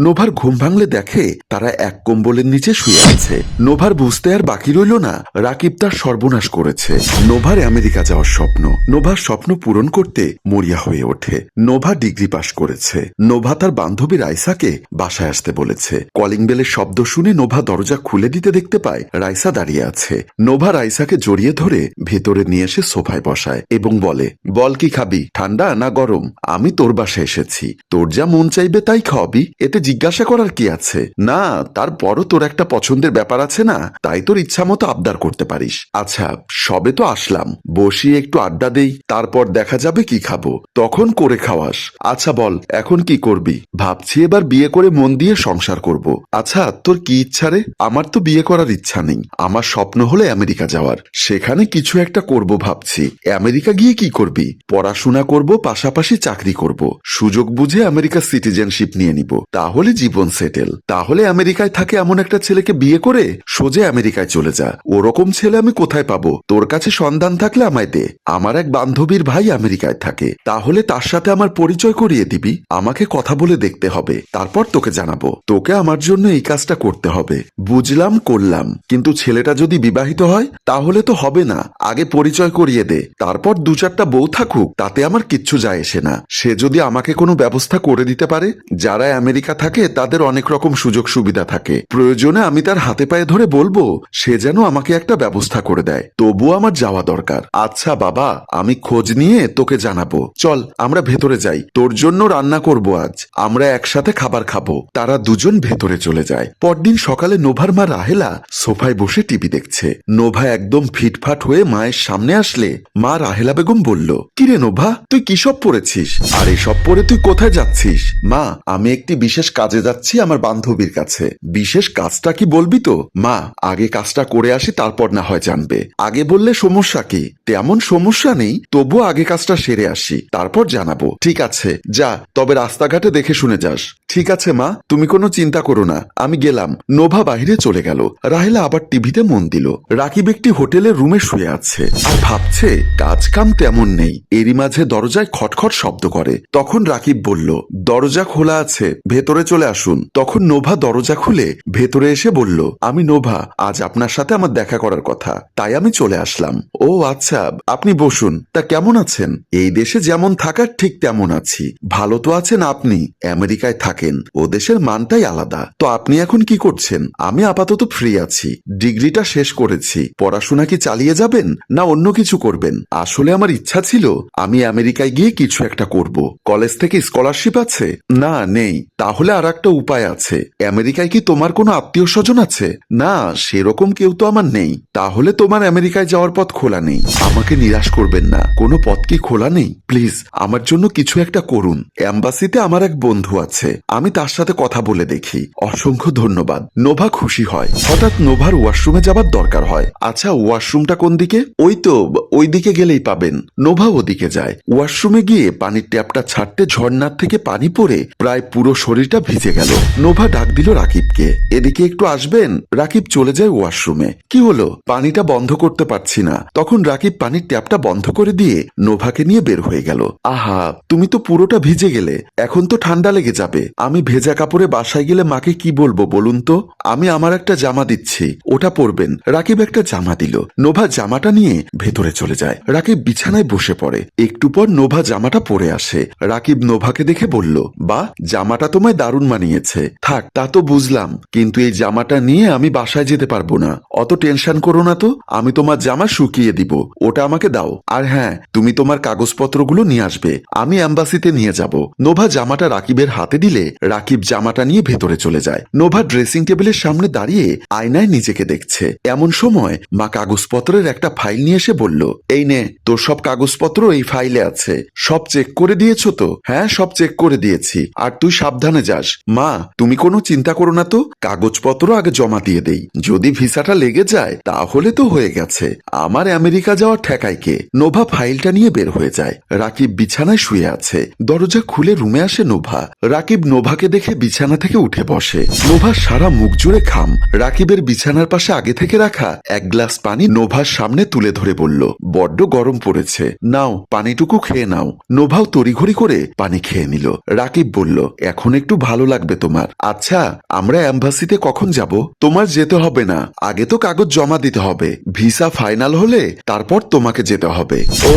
নোভার ঘুম ভাঙলে দেখে তারা এক কম্বলের নিচে শুয়ে আছে। নোভার বুঝতে আর বাকি রইল না, রাকিব তার সর্বনাশ করেছে। নোভার আমেরিকা যাওয়ার স্বপ্ন। নোভার স্বপ্ন পূরণ করতে মরিয়া হয়ে ওঠে। নোভা ডিগ্রি পাশ করেছে। নোভা তার বান্ধবী রাইসাকে বাসায় আসতে বলেছে। কলিং বেলের শব্দ শুনে নোভা দরজা খুলে দিতে দেখতে পায় রাইসা দাঁড়িয়ে আছে। নোভা রাইসাকে জড়িয়ে ধরে ভেতরে নিয়ে এসে সোফায় বসায় এবং বলে, বল কি খাবি, ঠান্ডা না গরম? আমি তোর বাসায় এসেছি। তোর যা মন চাইবে তাই খাওয়াবি। এতে জিজ্ঞাসা করার কি আছে? না, তারপরও তোর একটা পছন্দের ব্যাপার আছে না? তাই তোর ইচ্ছা মতো আবদার করতে পারিস। আচ্ছা সবে তো আসলাম। বসিয়ে একটু আড্ডা দেই, তারপর দেখা যাবে কি খাব। তখন করে খাওয়াস। আচ্ছা বল, এখন কি করবি? ভাবছি এবার বিয়ে করে মন দিয়ে সংসার করব। আচ্ছা তোর কি ইচ্ছা রে? আমার তো বিয়ে করার ইচ্ছা নেই। আমার স্বপ্ন হলে আমেরিকা যাওয়ার। সেখানে কিছু একটা করব ভাবছি। আমেরিকা গিয়ে কি করবি? পড়াশোনা করব, পাশাপাশি চাকরি করব। সুযোগ বুঝে আমেরিকা সিটিজেনশিপ নিয়ে নিব। তাহলে জীবন সেটেল তাহলে আমেরিকায় থাকে এমন একটা ছেলেকে বিয়ে করে, সোজে আমেরিকায় চলে যা। ওরকম ছেলে আমি কোথায় পাবো? তোর কাছে সন্ধান থাকলে আমায় দে। আমার এক বান্ধবীর ভাই আমেরিকায় থাকে। তাহলে তার সাথে আমার পরিচয় করিয়ে দিবি। আমাকে কথা বলে দেখতে হবে। তারপর তোকে জানাব। তোকে আমার জন্য এই কাজটা করতে হবে। বুঝলাম, করলাম। কিন্তু ছেলেটা যদি বিবাহিত হয়, তাহলে তো হবে না। আগে পরিচয় করিয়ে দে। তারপর দু চারটা বউ থাকুক, তাতে আমার কিচ্ছু যায় এসে না। সে যদি আমাকে কোনো ব্যবস্থা করে দিতে পারে, যারা আমেরিকা তাদের অনেক রকম সুযোগ সুবিধা থাকে। প্রয়োজনে আমি তার হাতে পায়ে ধরে বলব, সে যেন আমাকে একটা ব্যবস্থা করে দেয়। তবুও আমার যাওয়া দরকার। আচ্ছা বাবা, আমি খোঁজ নিয়ে তোকে জানাব। চল, আমরা ভেতরে যাই। তোর জন্য রান্না করব আজ। আমরা একসাথে খাবার খাব। তারা দুজন ভেতরে চলে যায়। পরদিন সকালে নোভার মা রাহেলা সোফায় বসে টিভি দেখছে। নোভা একদম ফিটফাট হয়ে মায়ের সামনে আসলে। মা রাহেলা বেগম বলল, কিরে নোভা, তুই কি সব পড়েছিস? আর এসব পরে তুই কোথায় যাচ্ছিস? মা, আমি একটি বিশেষ কাজে যাচ্ছি আমার বান্ধবীর কাছে। বিশেষ কাজটা কি বলবি তো? মা, আগে কাজটা করে আসি, তারপর না হয় জানবে। আগে বললে সমস্যা কি? তেমন সমস্যা নেই, তবুও আগে কাজটা সেরে আসি, তারপর জানাব। ঠিক আছে, যা, তবে রাস্তাঘাটে দেখে শুনে যাস। ঠিক আছে, মা, তুমি কোনো চিন্তা করো না, আমি গেলাম। নোভা বাইরে চলে গেল। রাহেলা আবার টিভিতে মন দিল। রাকিব একটি হোটেলের রুমে শুয়ে আছে। আর ভাবছে কাজ কাম তেমন নেই। এরই মাঝে দরজায় খটখট শব্দ করে। তখন রাকিব বলল, দরজা খোলা আছে, ভেতরে চলে আসুন। তখন নোভা দরজা খুলে ভেতরে এসে বলল, আমি নোভা, আজ আপনার সাথে আমার দেখা করার কথা। তাই আমি চলে আসলাম। ও আচ্ছা আপনি বসুন। তা কেমন আছেন? এই দেশে যেমন থাকার ঠিক তেমন আছি। ভালো তো আছেন আপনি, আমেরিকায় থাকেন। ও দেশের মানটাই আলাদা। তো আপনি এখন কি করছেন? আমি আপাতত ফ্রি আছি। ডিগ্রিটা শেষ করেছি। পড়াশোনা কি চালিয়ে যাবেন, না অন্য কিছু করবেন? আসলে আমার ইচ্ছা ছিল, আমি আমেরিকায় গিয়ে কিছু একটা করব। কলেজ থেকে স্কলারশিপ আছে? না, নেই। তাহলে আর একটা উপায় আছে। আমেরিকায় কি তোমার কোনো আত্মীয় স্বজন আছে? না, সেরকম কেউ তো আমার নেই। তাহলে তোমার আমেরিকায় যাওয়ার পথ খোলা নেই। আমাকে নিরাশ করবেন না। কোনো পথ কি খোলা নেই? প্লিজ, আমার জন্য কিছু একটা করুন। অ্যাম্বাসিতে আমার এক বন্ধু আছে। আমি তার সাথে কথা বলে দেখি। অসংখ্য ধন্যবাদ। নোভা খুশি হয়। হঠাৎ নোভার ওয়াশরুমে যাবার দরকার হয়। আচ্ছা ওয়াশরুমটা কোন দিকে? ওই তো, ওই দিকে গেলেই পাবেন। নোভা ওদিকে যায়। ওয়াশরুমে গিয়ে পানির ট্যাপটা ছাড়তে ঝর্ণার থেকে পানি পড়ে প্রায় পুরো শরীরটা ভিজে গেল। নোভা ডাক দিল রাকিবকে। এদিকে একটু আসবেন? রাকিব চলে যায় ওয়াশরুমে। কি হলো? পানিটা বন্ধ করতে পারছি না। তখন রাকিব পানির ট্যাপটা বন্ধ করে দিয়ে নোভাকে নিয়ে বের হয়ে গেল। আহা, তুমি তো পুরোটা ভিজে গেলে। এখন তো ঠান্ডা লেগে যাবে। আমি ভেজা কাপড়ে বাসায় গেলে মাকে কি বলব বলুন তো? আমি আমার একটা জামা দিচ্ছি। ওটা পরবেন। রাকিব একটা জামা দিল। নোভা জামাটা নিয়ে ভেতরে চলে যায়। রাকিব বিছানায় বসে পড়ে। একটু পর নোভা জামাটা পরে আসে। রাকিব নোভাকে দেখে বলল বা জামাটা তোমায় দারুণ মানিয়েছে। থাক, তা তো বুঝলাম, কিন্তু এই জামাটা নিয়ে আমি বাসায় যেতে পারব না। অত টেনশন করো না তো, আমি তোমার জামা শুকিয়ে দিব, ওটা আমাকে দাও। আর হ্যাঁ তুমি তোমার কাগজপত্রগুলো নিয়ে আসবে, আমি অ্যাম্বাসিতে নিয়ে যাব। নোভা জামাটা রাকিবের হাতে দিলে, রাকিব জামাটা নিয়ে ভেতরে চলে যায়। নোভা ড্রেসিং টেবিলের সামনে দাঁড়িয়ে আয়নায় নিজেকে দেখছে। এমন সময়, মা কাগজপত্রের একটা ফাইল নিয়ে এসে বলল, এই নে, তোর সব কাগজপত্র এই ফাইলে আছে। সব চেক করে দিয়েছ তো? হ্যাঁ সব চেক করে দিয়েছি। আর তুই সাবধানে যাস মা, তুমি কোনো চিন্তা করো না তো। কাগজপত্র আগে জমা দিয়ে দেই। যদি ভিসাটা লেগে যায়, তাহলে তো হয়ে গেছে। আমার আমেরিকা যাওয়ার ঠেকাই কে? নোভা ফাইলটা নিয়ে বের হয়ে যায়। রাকিব বিছানায় শুয়ে আছে। দরজা খুলে রুমে আসে নোভা। রাকিব নোভাকে দেখে বিছানা থেকে উঠে বসে। নোভা সারা মুখ জুড়ে খাম। রাকিবের বিছানার পাশে আগে থেকে রাখা এক গ্লাস পানি নোভার সামনে তুলে ধরে বলল, বড্ড গরম পড়েছে। নাও, পানিটুকু খেয়ে নাও। নোভাও তড়িঘড়ি করে পানি খেয়ে নিল। রাকিব বলল, এখন একটু ভালো লাগবে তোমার। আচ্ছা আমরা অ্যাম্বাসিতে কখন যাব? তোমার যেতে হবে না। আগে তো কাগজ জমা দিতে হবে। ভিসা ফাইনাল হলে তারপর তোমাকে যেতে হবে। ও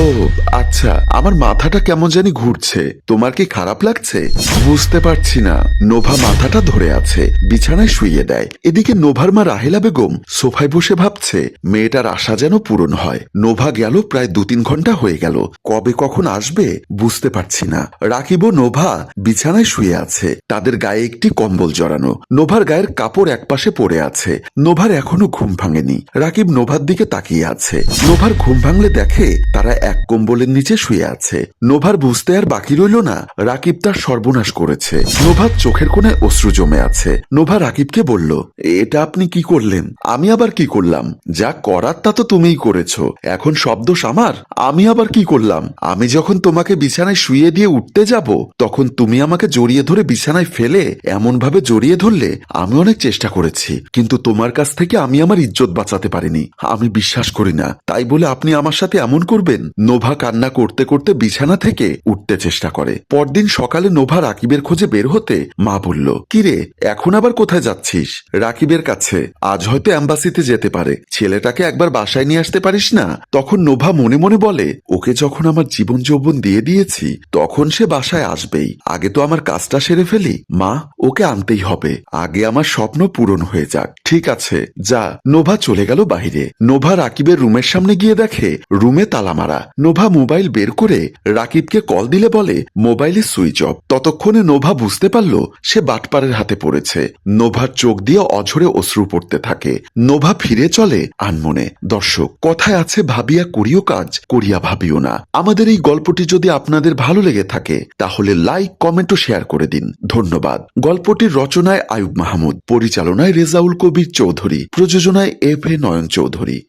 আচ্ছা আমার মাথাটা কেমন জানি ঘুরছে। তোমার কি খারাপ লাগছে? বুঝতে পারছি না। নোভা মাথাটা ধরে আছে, বিছানায় শুইয়ে দেয়। এদিকে নোভার মা রাহেলা বেগম সোফায় বসে ভাবছে, মেয়েটার আশা যেন পূরণ হয়। নোভা গেল প্রায় দু তিন ঘণ্টা হয়ে গেল। কবে কখন আসবে বুঝতে পারছি না। রাকিব নোভা বিছানায় শুয়ে আছে। তাদের গায়ে একটি কম্বল জড়ানো। নোভার গায়ের কাপড় একপাশে পড়ে আছে। নোভার এখনও ঘুম ভাঙেনি। রাকিব নোভার দিকে তাকিয়ে আছে। নোভার ঘুম ভাঙলে দেখে তারা এক কম্বলের নিচে শুয়ে আছে। নোভার বুঝতে আর বাকি রইল না, রাকিব তার সর্বনাশ করেছে। নোভার চোখের কোণে অশ্রু জমে আছে। নোভা রাকিবকে বলল, এটা আপনি কি করলেন? আমি আবার কি করলাম? যা করার তা তো তুমিই করেছ। এখন সব দোষ আমার আমি আবার কি করলাম? আমি যখন তোমাকে বিছানায় শুয়ে দিয়ে উঠতে যাব, তখন তুমি আমাকে জড়িয়ে ধরে বিছানায় ফেলে এমন ভাবে জড়িয়ে ধরলে আমি অনেক চেষ্টা করেছি, কিন্তু তোমার কাছ থেকে আমি আমার ইজ্জত বাঁচাতে পারিনি। আমি বিশ্বাস করি না। তাই বলে আপনি আমার সাথে এমন করবেন? নোভা কান্না করতে করতে বিছানা থেকে উঠতে চেষ্টা করে। পরদিন সকালে নোভা রাকিবের খোঁজে বের হতে মা বলল, কিরে, এখন আবার কোথায় যাচ্ছিস? রাকিবের কাছে। আজ হয়তো অ্যাম্বাসিতে যেতে পারে। ছেলেটাকে একবার বাসায় নিয়ে আসতে পারিস না? তখন নোভা মনে মনে বলে, ওকে যখন আমার জীবন যৌবন দিয়ে দিয়েছি, তখন সে বাসায় আসবেই। আগে তো আমার কাজটা সেরে ফেলি মা, ওকে আনতেই হবে। আগে আমার স্বপ্ন পূরণ হয়ে যাক। ঠিক আছে, যা। নোভা চলে গেল বাহিরে। নোভা রাকিবের রুমের সামনে গিয়ে দেখে, রুমে তালা মারা। নোভা মোবাইল বের করে রাকিবকে কল দিলে বলে, মোবাইলে সুইচ অফ। ততক্ষণে নোভা বুঝতে পারল, সে বাটপারের হাতে পড়েছে। নোভার চোখ দিয়ে অঝরে অশ্রু পড়তে থাকে। নোভা ফিরে চলে আনমনে। দর্শক, কথায় আছে, ভাবিয়া করিও কাজ, করিয়া ভাবিও না। আমাদের এই গল্পটি যদি আপনাদের ভালো লেগে থাকে, তাহলে লাইক কমেন্ট ও শেয়ার করে দিন। ধন্যবাদ। গল্পটির রচনায় আয়ুব মাহমুদ পরিচালনায় রেজাউল কবির চৌধুরী প্রযোজনায় এফ এ নয়ন চৌধুরী।